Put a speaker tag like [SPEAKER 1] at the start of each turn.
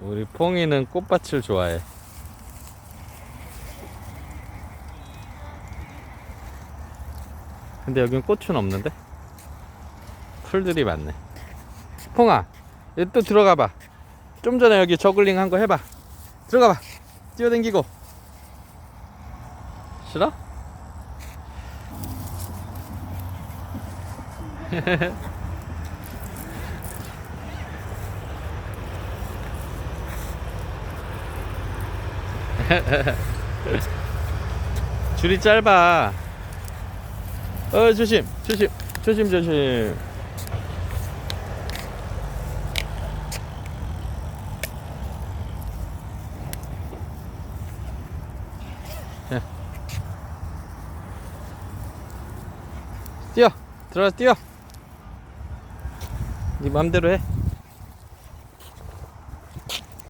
[SPEAKER 1] 우리 퐁이는 꽃밭을 좋아해. 근데 여긴 꽃은 없는데? 풀들이 많네. 퐁아, 여기 또 들어가 봐. 좀 전에 여기 저글링 한 거 해봐. 들어가 봐. 뛰어댕기고. 싫어? 줄이 짧아. 어 조심 조심 조심 조심. 자. 뛰어 들어가 뛰어. 네 맘대로 해.